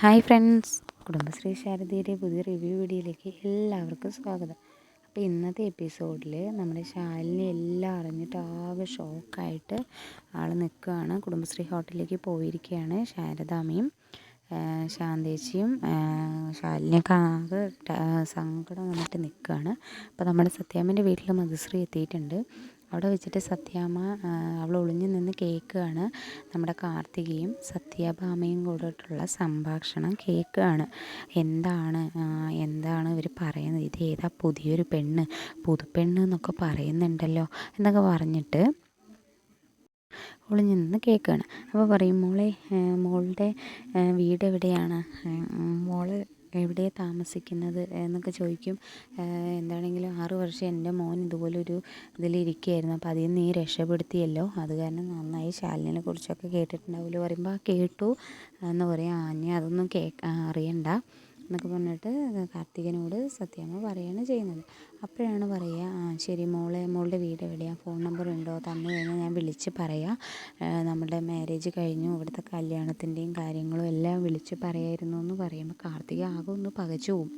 Hi friends. Kudumbashree ശാരദയുടെ പുതിയ review വീഡിയോയിലേക്ക് എല്ലാവർക്കും സ്വാഗതം. അപ്പോൾ ഇന്നത്തെ എപ്പിസോഡിൽ നമ്മുടെ ശാലിനി എല്ലാം അറിഞ്ഞിട്ട് ആകെ ഷോക്കായിട്ട് ആൾ നിൽക്കുകയാണ്. കുടുംബശ്രീ ഹോട്ടലിലേക്ക് പോയിരിക്കുകയാണ് ശാരദാമ്മയും ശാന്തേച്ചിയും. ശാലിനിയൊക്കെ ആകെ സങ്കടം വന്നിട്ട് നിൽക്കുകയാണ്. അപ്പോൾ നമ്മുടെ സത്യാമ്മന്റെ വീട്ടിൽ മധുശ്രീ എത്തിയിട്ടുണ്ട്. അവിടെ വെച്ചിട്ട് സത്യാമ്മ അവൾ ഒളിഞ്ഞു നിന്ന് കേൾക്കുകയാണ്. നമ്മുടെ കാർത്തികയും സത്യഭാമയും കൂടിയിട്ടുള്ള സംഭാഷണം കേൾക്കുകയാണ്. എന്താണ് എന്താണ് ഇവർ പറയുന്നത്? ഇത് ഏതാ പുതിയൊരു പെണ്ണ്? പുതുപ്പെണ്ണ് എന്നൊക്കെ പറയുന്നുണ്ടല്ലോ എന്നൊക്കെ പറഞ്ഞിട്ട് ഒളിഞ്ഞു നിന്ന് കേൾക്കുകയാണ്. അപ്പോൾ പറയും മോളെ മോളുടെ വീട് എവിടെയാണ്? മോൾ എവിടെയാണ് താമസിക്കുന്നത് എന്നൊക്കെ ചോദിക്കും. എന്താണെങ്കിലും ആറ് വർഷം എന്റെ മോൻ ഇതുപോലൊരു ഇതിലിരിക്കുകയായിരുന്നു അപ്പോൾ അതിൽ നീ രക്ഷപ്പെടുത്തിയല്ലോ. അത് കാരണം നന്നായി ശാലിനിനെ കുറിച്ചൊക്കെ കേട്ടിട്ടുണ്ടാവുമല്ലോ. പറയുമ്പോൾ ആ കേട്ടു എന്ന് പറയും. ആ അതൊന്നും കേ അറിയണ്ട. എന്നൊക്കെ പറഞ്ഞിട്ട് കാർത്തികനോട് സത്യാമ്മ പറയുകയാണ് ചെയ്യുന്നത്. അപ്പോഴാണ് പറയുക ആ ശരി മോളെ മോളുടെ വീട് എവിടെയാണ് ഫോൺ നമ്പർ ഉണ്ടോ? തന്നു കഴിഞ്ഞാൽ ഞാൻ വിളിച്ച് പറയാം. നമ്മുടെ മാരേജ് കഴിഞ്ഞു. ഇവിടുത്തെ കല്യാണത്തിന്റെയും കാര്യങ്ങളും എല്ലാം വിളിച്ച് പറയായിരുന്നു എന്ന് പറയുമ്പോൾ കാർത്തിക ആകെ ഒന്ന് പകച്ചു പോവും.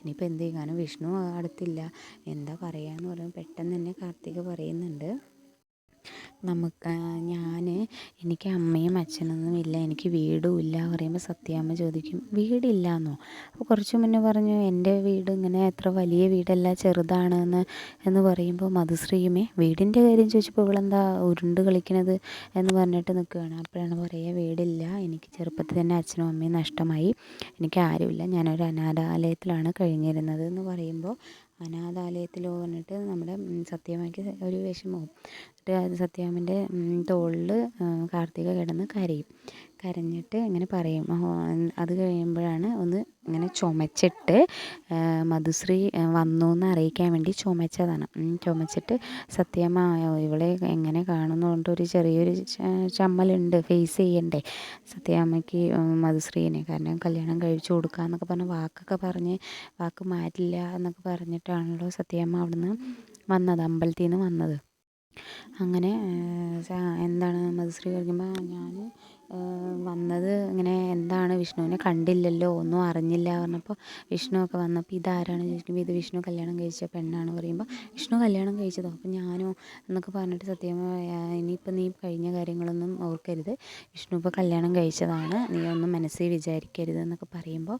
ഇനിയിപ്പോൾ എന്ത് ചെയ്യും കാരണം വിഷ്ണു അടുത്തില്ല. എന്താ പറയുക എന്ന് പറയുമ്പോൾ പെട്ടെന്ന് തന്നെ കാർത്തിക പറയുന്നുണ്ട്. നമുക്ക് ഞാൻ എനിക്ക് അമ്മയും അച്ഛനൊന്നും ഇല്ല എനിക്ക് വീടും ഇല്ല പറയുമ്പോൾ സത്യാമ്മ ചോദിക്കും വീടില്ലാന്നോ? അപ്പോൾ കുറച്ച് മുന്നേ പറഞ്ഞു എന്റെ വീട് ഇങ്ങനെ എത്ര വലിയ വീടല്ല ചെറുതാണെന്ന് എന്ന് പറയുമ്പോൾ മധുശ്രീയുമേ വീടിന്റെ കാര്യം ചോദിച്ചപ്പോൾ ഇവളെന്താ ഉരുണ്ട് കളിക്കണത്? എന്ന് പറഞ്ഞിട്ട് നിൽക്കുകയാണ്. അപ്പോഴാണ് പറയുക വീടില്ല എനിക്ക് ചെറുപ്പത്തിൽ തന്നെ അച്ഛനും അമ്മയും നഷ്ടമായി എനിക്ക് ആരുമില്ല ഞാനൊരു അനാഥാലയത്തിലാണ് കഴിഞ്ഞിരുന്നത് എന്ന് പറയുമ്പോൾ അനാഥാലയത്തിലോ? പറഞ്ഞിട്ട് നമ്മുടെ സത്യമ്മയ്ക്ക് ഒരു വിഷമവും. എന്നിട്ട് സത്യാമന്റെ തോളിൽ കാർത്തിക കിടന്ന് കരയും. കരഞ്ഞിട്ട് ഇങ്ങനെ പറയും അത് കഴിയുമ്പോഴാണ് ഒന്ന് ഇങ്ങനെ ചുമച്ചിട്ട് മധുശ്രീ വന്നു എന്ന് അറിയിക്കാൻ വേണ്ടി ചുമച്ചതാണ്. ചുമച്ചിട്ട് സത്യമ്മ ഇവളെ എങ്ങനെ കാണുന്നതുകൊണ്ട് ഒരു ചെറിയൊരു ചമ്മലുണ്ട് ഫേസ് ചെയ്യണ്ടേ? സത്യാമ്മയ്ക്ക് മധുശ്രീനെ കാരണം കല്യാണം കഴിച്ചു കൊടുക്കുക എന്നൊക്കെ പറഞ്ഞ് വാക്കൊക്കെ പറഞ്ഞ് വാക്ക് മാറ്റില്ല എന്നൊക്കെ പറഞ്ഞിട്ടാണല്ലോ സത്യാമ്മ അവിടുന്ന് വന്നത് അമ്പലത്തിൽ നിന്ന് വന്നത്. അങ്ങനെ എന്താണ് മധുശ്രീ കഴിക്കുമ്പോൾ ഞാൻ വന്നത് ഇങ്ങനെ എന്താണ് വിഷ്ണുവിനെ കണ്ടില്ലല്ലോ ഒന്നും അറിഞ്ഞില്ല പറഞ്ഞപ്പോൾ വിഷ്ണു ഒക്കെ വന്നപ്പോൾ ഇതാരാണ് ചോദിക്കുമ്പോൾ ഇത് വിഷ്ണു കല്യാണം കഴിച്ച പെണ്ണാണ് പറയുമ്പോൾ വിഷ്ണു കല്യാണം കഴിച്ചതോ? അപ്പോൾ ഞാനോ എന്നൊക്കെ പറഞ്ഞിട്ട് സത്യം ഇനിയിപ്പോൾ നീ കഴിഞ്ഞ കാര്യങ്ങളൊന്നും ഓർക്കരുത്. വിഷ്ണു ഇപ്പോൾ കല്യാണം കഴിച്ചതാണ് നീ ഒന്നും മനസ്സിൽ വിചാരിക്കരുത് എന്നൊക്കെ പറയുമ്പോൾ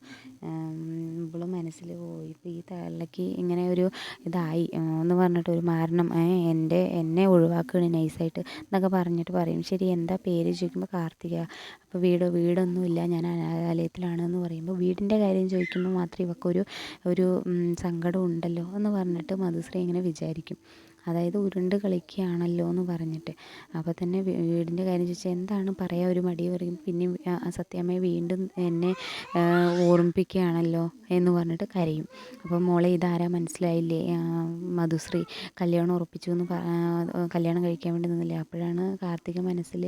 ഇവളും മനസ്സിൽ പോയി. ഇപ്പോൾ ഈ തള്ളക്ക് ഇങ്ങനെ ഒരു ഇതായി എന്ന് പറഞ്ഞിട്ട് ഒരു മാരണം എന്റെ എന്നെ ഒഴിവാക്കുകയാണ് നൈസായിട്ട് എന്നൊക്കെ പറഞ്ഞിട്ട് പറയും. ശരി എന്താ പേര് ചോദിക്കുമ്പോൾ കാർത്തിക. അപ്പോൾ വീട് വീടൊന്നുമില്ല ഞാൻ അനാഥാലയത്തിലാണെന്ന് പറയുമ്പോൾ വീടിന്റെ കാര്യം ചോദിക്കുമ്പോൾ മാത്രം ഇവൾക്കൊരു ഒരു സങ്കടം ഉണ്ടല്ലോ എന്ന് പറഞ്ഞിട്ട് മധുശ്രീ ഇങ്ങനെ വിചാരിക്കും. അതായത് ഉരുണ്ട് കളിക്കുകയാണല്ലോ എന്ന് പറഞ്ഞിട്ട്. അപ്പോൾ തന്നെ വീടിന്റെ കാര്യം ചോദിച്ചാൽ എന്താണ് പറയുക ഒരു മടി പറയും. പിന്നെ സത്യാമ്മയെ വീണ്ടും എന്നെ ഓർമ്മിപ്പിക്കുകയാണല്ലോ എന്ന് പറഞ്ഞിട്ട് കരയും. അപ്പോൾ മോളെ ഇതാരാ മനസ്സിലായില്ലേ? മധുശ്രീ കല്യാണം ഉറപ്പിച്ചു എന്ന് കല്യാണം കഴിക്കാൻ വേണ്ടി നിന്നില്ലേ? അപ്പോഴാണ് കാർത്തിക മനസ്സിൽ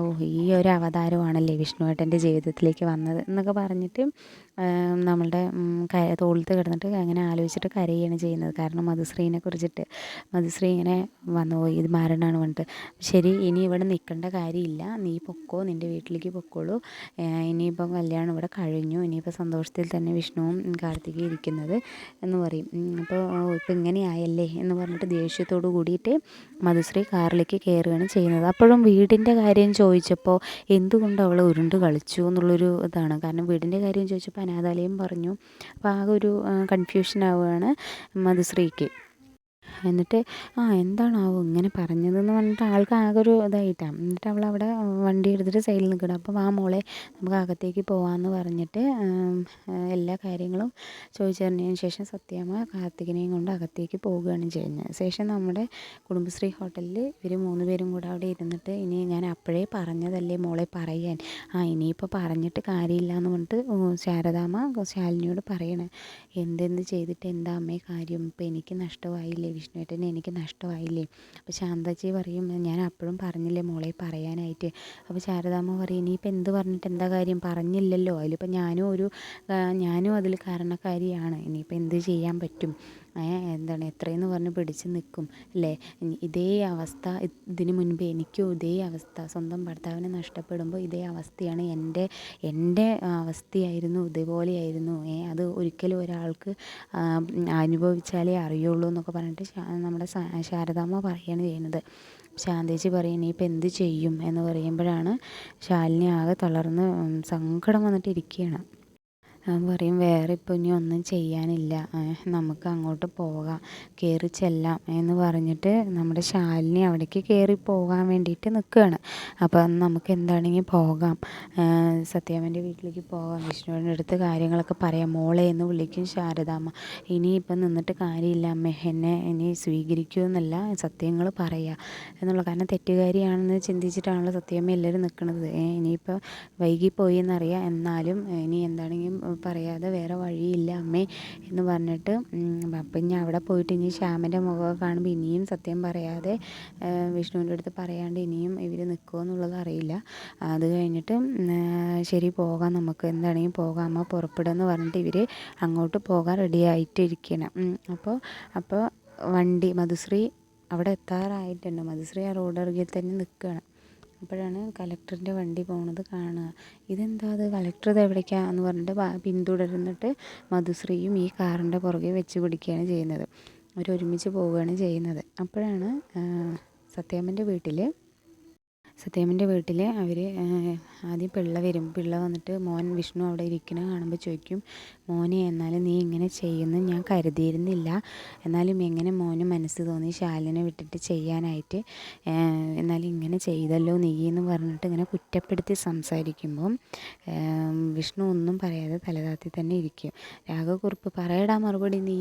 ഓ ഈ ഒരു അവതാരമാണല്ലേ വിഷ്ണുവേട്ടന്റെ ജീവിതത്തിലേക്ക് വന്നത് എന്നൊക്കെ പറഞ്ഞിട്ട് നമ്മളുടെ തോളത്ത് കിടന്നിട്ട് അങ്ങനെ ആലോചിച്ചിട്ട് കരയുകയാണ് ചെയ്യുന്നത്. കാരണം മധുശ്രീനെ കുറിച്ചിട്ട് മധുശ്രീ ഇങ്ങനെ വന്നു പോയി ഇത് മാറണമെന്ന് പറഞ്ഞിട്ട്. ശരി ഇനി ഇവിടെ നിൽക്കേണ്ട കാര്യമില്ല. നീ പൊക്കോ നിന്റെ വീട്ടിലേക്ക് പൊക്കോളൂ. ഇനിയിപ്പം കല്യാണം ഇവിടെ കഴിഞ്ഞു. ഇനിയിപ്പോൾ സന്തോഷത്തിൽ തന്നെ വിഷ്ണുവും കാർത്തികയും ഇരിക്കുന്നത് എന്ന് പറയും. അപ്പോൾ ഇപ്പം ഇങ്ങനെയായല്ലേ എന്ന് പറഞ്ഞിട്ട് ദേഷ്യത്തോടു കൂടിയിട്ട് മധുശ്രീ കാറിലേക്ക് കയറുകയാണ് ചെയ്യുന്നത്. അപ്പോഴും വീടിന്റെ കാര്യം ചോദിച്ചപ്പോൾ എന്തുകൊണ്ട് അവൾ ഉരുണ്ട് കളിച്ചു എന്നുള്ളൊരു ഇതാണ്. കാരണം വീടിന്റെ കാര്യം ചോദിച്ചപ്പോൾ അനാഥാലയം പറഞ്ഞു. അപ്പോൾ ആ ഒരു കൺഫ്യൂഷൻ ആവുകയാണ് മധുശ്രീക്ക്. എന്നിട്ട് ആ എന്താണാവോ ഇങ്ങനെ പറഞ്ഞതെന്ന് പറഞ്ഞിട്ട് ആൾക്ക് ആകെ ഒരു ഇതായിട്ടാണ് എന്നിട്ട് അവൾ അവിടെ വണ്ടി എടുത്തിട്ട് സൈഡിൽ നിൽക്കണം അപ്പോൾ ആ മോളെ നമുക്ക് അകത്തേക്ക് പോകാമെന്ന് പറഞ്ഞിട്ട് എല്ലാ കാര്യങ്ങളും ചോദിച്ചറിഞ്ഞതിന് ശേഷം സത്യമ്മ കാർത്തികനെയും കൊണ്ട് അകത്തേക്ക് പോവുകയാണ് ചെയ്യുന്നത്. ശേഷം നമ്മുടെ കുടുംബശ്രീ ഹോട്ടലിൽ ഇവർ മൂന്ന് പേരും കൂടെ അവിടെ ഇരുന്നിട്ട് ഇനി ഞാൻ അപ്പോഴേ പറഞ്ഞതല്ലേ മോളെ പറയാൻ. ആ ഇനിയിപ്പോൾ പറഞ്ഞിട്ട് കാര്യമില്ല എന്ന് പറഞ്ഞിട്ട് ശാരദാമ്മ ശാലിനിയോട് പറയണേ. എന്തെന്ത് ചെയ്തിട്ട് എന്താ അമ്മേ കാര്യം? ഇപ്പം എനിക്ക് നഷ്ടമായില്ലേ വിഷ്ണുവേട്ടനെ എനിക്ക് നഷ്ടമായില്ലേ? അപ്പോൾ ശാന്തജി പറയും ഞാൻ അപ്പോഴും പറഞ്ഞില്ലേ മോളെ പറയാനായിട്ട്? അപ്പോൾ ശാരദാമ്മ പറയും ഇനിയിപ്പോൾ എന്ത് പറഞ്ഞിട്ട് എന്താ കാര്യം? പറഞ്ഞില്ലല്ലോ. അതിലിപ്പോൾ ഞാനും ഒരു ഞാനും അതിൽ കാരണക്കാരിയാണ്. ഇനിയിപ്പോൾ എന്ത് ചെയ്യാൻ പറ്റും? എന്താണ് എത്രയെന്ന് പറഞ്ഞ് പിടിച്ച് നിൽക്കും അല്ലേ? ഇതേ അവസ്ഥ ഇതിന് മുൻപ് എനിക്കും ഇതേ അവസ്ഥ സ്വന്തം ഭർത്താവിനെ നഷ്ടപ്പെടുമ്പോൾ ഇതേ അവസ്ഥയാണ് എന്റെ എന്റെ അവസ്ഥയായിരുന്നു ഇതുപോലെയായിരുന്നു. അത് ഒരിക്കലും ഒരാൾക്ക് അനുഭവിച്ചാലേ അറിയുള്ളൂ എന്നൊക്കെ പറഞ്ഞിട്ട് നമ്മുടെ ശാരദാമ്മ പറയാണ് ചെയ്യുന്നത്. ശാന്തേച്ചി പറയും ഇനിയിപ്പോൾ എന്ത് ചെയ്യും? എന്ന് പറയുമ്പോഴാണ് ശാലിനി ആകെ തളർന്ന് സങ്കടം വന്നിട്ട് ഇരിക്കുകയാണ്. ഞാൻ പറയും വേറെ ഇപ്പോൾ ഇനി ഒന്നും ചെയ്യാനില്ല. നമുക്ക് അങ്ങോട്ട് പോകാം. കയറി ചെല്ലാം. എന്ന് പറഞ്ഞിട്ട് നമ്മുടെ ശാലിനി അവിടേക്ക് കയറി പോകാൻ വേണ്ടിയിട്ട് നിൽക്കുകയാണ് അപ്പം നമുക്ക് എന്താണെങ്കിൽ പോകാം. സത്യാമ്മന്റെ വീട്ടിലേക്ക് പോകാം. വിഷ്ണുവിന്റെ അടുത്ത് കാര്യങ്ങളൊക്കെ പറയാം. മോളെ എന്ന് വിളിക്കും ശാരദാമ്മ. ഇനിയിപ്പം നിന്നിട്ട് കാര്യമില്ല അമ്മ. എന്നെ ഇനി സ്വീകരിക്കുമെന്നല്ല സത്യങ്ങൾ പറയുക എന്നുള്ള കാരണം തെറ്റുകാരിയാണെന്ന് ചിന്തിച്ചിട്ടാണല്ലോ സത്യാമ്മ എല്ലാവരും നിൽക്കുന്നത് ഇനിയിപ്പോൾ വൈകിപ്പോയി എന്നറിയാം. എന്നാലും ഇനി എന്താണെങ്കിലും പറയാതെ വേറെ വഴിയില്ല അമ്മേ എന്ന് പറഞ്ഞിട്ട് അപ്പം ഇനി അവിടെ പോയിട്ട് ഇനി ശ്യാമന്റെ മുഖമൊക്കെ കാണുമ്പോൾ ഇനിയും സത്യം പറയാതെ വിഷ്ണുവിന്റെ അടുത്ത് പറയാണ്ട് ഇനിയും ഇവർ നിൽക്കുമോ എന്നുള്ളത് അറിയില്ല. അത് കഴിഞ്ഞിട്ട് ശരി പോകാം നമുക്ക്. എന്താണെങ്കിലും പോകാം അമ്മ പുറപ്പെടുമെന്ന് പറഞ്ഞിട്ട് ഇവർ അങ്ങോട്ട് പോകാൻ റെഡി ആയിട്ടിരിക്കണം അപ്പോൾ അപ്പോൾ വണ്ടി മധുശ്രീ അവിടെ എത്താറായിട്ടുണ്ട്. മധുശ്രീ ആ റോഡരികിൽ തന്നെ നിൽക്കുകയാണ്. അപ്പോഴാണ് കലക്ടറിന്റെ വണ്ടി പോണത് കാണുക. ഇതെന്താ അത്? കലക്ടർ ഇത് എവിടേക്കാണ് എന്ന് പറഞ്ഞിട്ട് പിന്തുടർന്നിട്ട് മധുശ്രീയും ഈ കാറിന്റെ പുറകെ വെച്ച് പിടിക്കുകയാണ് ചെയ്യുന്നത്. അവരൊരുമിച്ച് പോവുകയാണ് ചെയ്യുന്നത്. അപ്പോഴാണ് സത്യാമ്മന്റെ വീട്ടിൽ സത്യാമ്മന്റെ വീട്ടിൽ അവർ ആദ്യം പിള്ള വരും. പിള്ള വന്നിട്ട് മോൻ വിഷ്ണു അവിടെ ഇരിക്കുന്ന കാണുമ്പോൾ ചോദിക്കും മോനെ എന്നാലും നീ ഇങ്ങനെ ചെയ്യുന്നു ഞാൻ കരുതിയിരുന്നില്ല. എന്നാലും എങ്ങനെ മോന് മനസ്സ് തോന്നി ശാലിനെ വിട്ടിട്ട് ചെയ്യാനായിട്ട്? എന്നാലും ഇങ്ങനെ ചെയ്തല്ലോ നീ എന്ന് പറഞ്ഞിട്ട് ഇങ്ങനെ കുറ്റപ്പെടുത്തി സംസാരിക്കുമ്പം വിഷ്ണു ഒന്നും പറയാതെ തലതാത്തി തന്നെ ഇരിക്കും. രാഘവക്കുറിപ്പ് പറയടാ മറുപടി നീ.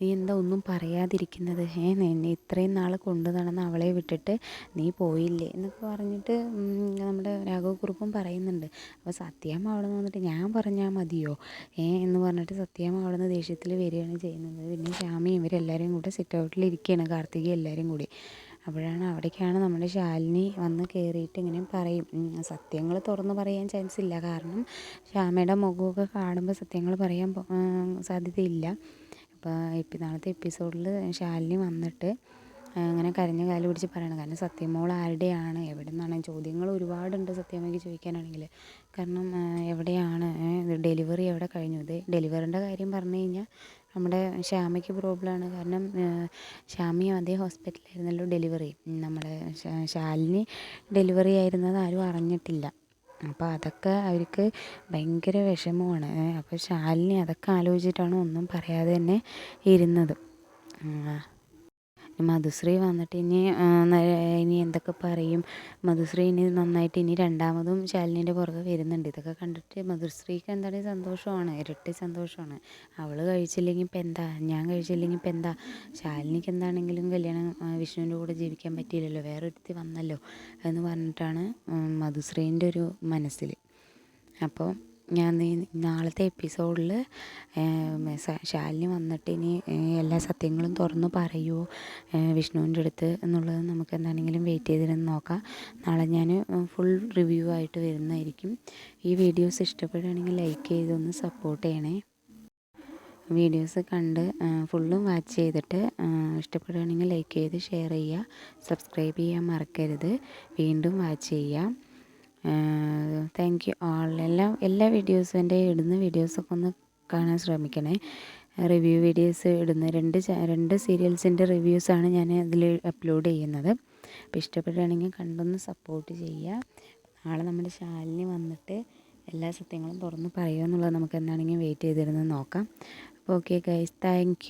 നീ എന്താ ഒന്നും പറയാതിരിക്കുന്നത്? ഏ നിന്നെ ഇത്രയും നാൾ കൊണ്ടു നടന്ന് അവളെ വിട്ടിട്ട് നീ പോയില്ലേ? എന്നൊക്കെ പറഞ്ഞ് എന്നിട്ട് നമ്മുടെ രാഘവ കുറുപ്പും പറയുന്നുണ്ട്. അപ്പോൾ സത്യാമ്മ അവിടെ നിന്ന് വന്നിട്ട് ഞാൻ പറഞ്ഞാൽ മതിയോ? ഏ എന്ന് പറഞ്ഞിട്ട് സത്യാമ്മ അവിടെ നിന്ന് ദേഷ്യത്തിൽ വരികയാണ് ചെയ്യുന്നത്. പിന്നെ ശ്യാമയും ഇവരെല്ലാവരും കൂടെ സിറ്റ് ഔട്ടിൽ ഇരിക്കുകയാണ് കാർത്തിക എല്ലാവരും കൂടി. അപ്പോഴാണ് അവിടേക്കാണ് നമ്മുടെ ശാലിനി വന്ന് കയറിയിട്ട് ഇങ്ങനെ പറയും. സത്യങ്ങൾ തുറന്ന് പറയാൻ ചാൻസ് ഇല്ല. കാരണം ശ്യാമയുടെ മുഖമൊക്കെ കാണുമ്പോൾ സത്യങ്ങൾ പറയാൻ സാധ്യതയില്ല. അപ്പോൾ ഇപ്പം നാളത്തെ എപ്പിസോഡിൽ ശാലിനി വന്നിട്ട് അങ്ങനെ കരഞ്ഞ് കാൽ പിടിച്ച് പറയണം. കാരണം സത്യമോൾ ആരുടെയാണ്? എവിടെ നിന്നാണ് ചോദ്യങ്ങൾ ഒരുപാടുണ്ട് സത്യമ്മയ്ക്ക് ചോദിക്കാനാണെങ്കിൽ. കാരണം എവിടെയാണ്? ഡെലിവറി എവിടെ കഴിഞ്ഞു? ഇത് ഡെലിവറിന്റെ കാര്യം പറഞ്ഞു കഴിഞ്ഞാൽ നമ്മുടെ ശ്യാമയ്ക്ക് പ്രോബ്ലമാണ്. കാരണം ശ്യാമയും അതേ ഹോസ്പിറ്റലായിരുന്നല്ലോ ഡെലിവറി. നമ്മുടെ ശാലിനി ഡെലിവറി ആയിരുന്നത് ആരും അറിഞ്ഞിട്ടില്ല. അപ്പോൾ അതൊക്കെ അവർക്ക് ഭയങ്കര വിഷമമാണ്. അപ്പോൾ ശാലിനി അതൊക്കെ ആലോചിച്ചിട്ടാണ് ഒന്നും പറയാതെ തന്നെ ഇരുന്നത്. മധുശ്രീ വന്നിട്ട് ഇനി ഇനി എന്തൊക്കെ പറയും? മധുശ്രീ ഇനി നന്നായിട്ട് ഇനി രണ്ടാമതും ശാലിനീന്റെ പുറകെ വരുന്നുണ്ട്. ഇതൊക്കെ കണ്ടിട്ട് മധുശ്രീക്ക് എന്താണ് സന്തോഷമാണ്? ഇരട്ടി സന്തോഷമാണ്. അവൾ കഴിച്ചില്ലെങ്കിൽ ഇപ്പം എന്താ? ഞാൻ കഴിച്ചില്ലെങ്കിൽ ഇപ്പം എന്താ? ശാലിനിക്ക് എന്താണെങ്കിലും കല്യാണം വിഷ്ണുവിന്റെ കൂടെ ജീവിക്കാൻ പറ്റിയില്ലല്ലോ. വേറൊരുത്തി വന്നല്ലോ എന്ന് പറഞ്ഞിട്ടാണ് മധുശ്രീന്റെ ഒരു മനസ്സിൽ അപ്പോൾ ഞാൻ നാളത്തെ എപ്പിസോഡിൽ ശാലിനി വന്നിട്ട് ഇനി എല്ലാ സത്യങ്ങളും തുറന്നു പറയുമോ വിഷ്ണുവിന്റെ അടുത്ത് എന്നുള്ളത് നമുക്ക് എന്താണെങ്കിലും വെയിറ്റ് ചെയ്തിരുന്ന് നോക്കാം. നാളെ ഞാൻ ഫുൾ റിവ്യൂ ആയിട്ട് വരുന്നതായിരിക്കും. ഈ വീഡിയോസ് ഇഷ്ടപ്പെടുകയാണെങ്കിൽ ലൈക്ക് ചെയ്തൊന്ന് സപ്പോർട്ട് ചെയ്യണേ. വീഡിയോസ് കണ്ട് ഫുള്ളും വാച്ച് ചെയ്തിട്ട് ഇഷ്ടപ്പെടുകയാണെങ്കിൽ ലൈക്ക് ചെയ്ത് ഷെയർ ചെയ്യുക. സബ്സ്ക്രൈബ് ചെയ്യാൻ മറക്കരുത്. വീണ്ടും വാച്ച് ചെയ്യുക താങ്ക് യു ആൾ എല്ലാം എല്ലാ വീഡിയോസും എന്റെ ഇടുന്ന വീഡിയോസൊക്കെ ഒന്ന് കാണാൻ ശ്രമിക്കണേ. റിവ്യൂ വീഡിയോസ് ഇടുന്ന രണ്ട് രണ്ട് സീരിയൽസിന്റെ റിവ്യൂസാണ് ഞാൻ അതിൽ അപ്ലോഡ് ചെയ്യുന്നത്. അപ്പോൾ ഇഷ്ടപ്പെടുകയാണെങ്കിൽ കണ്ടൊന്ന് സപ്പോർട്ട് ചെയ്യുക. നാളെ നമ്മുടെ ശാലിനി വന്നിട്ട് എല്ലാ സത്യങ്ങളും തുറന്ന് പറയുമെന്നുള്ളത് നമുക്ക് എന്താണെങ്കിലും വെയിറ്റ് ചെയ്തിരുന്ന് നോക്കാം. അപ്പോൾ ഓക്കെ ഗൈസ് താങ്ക്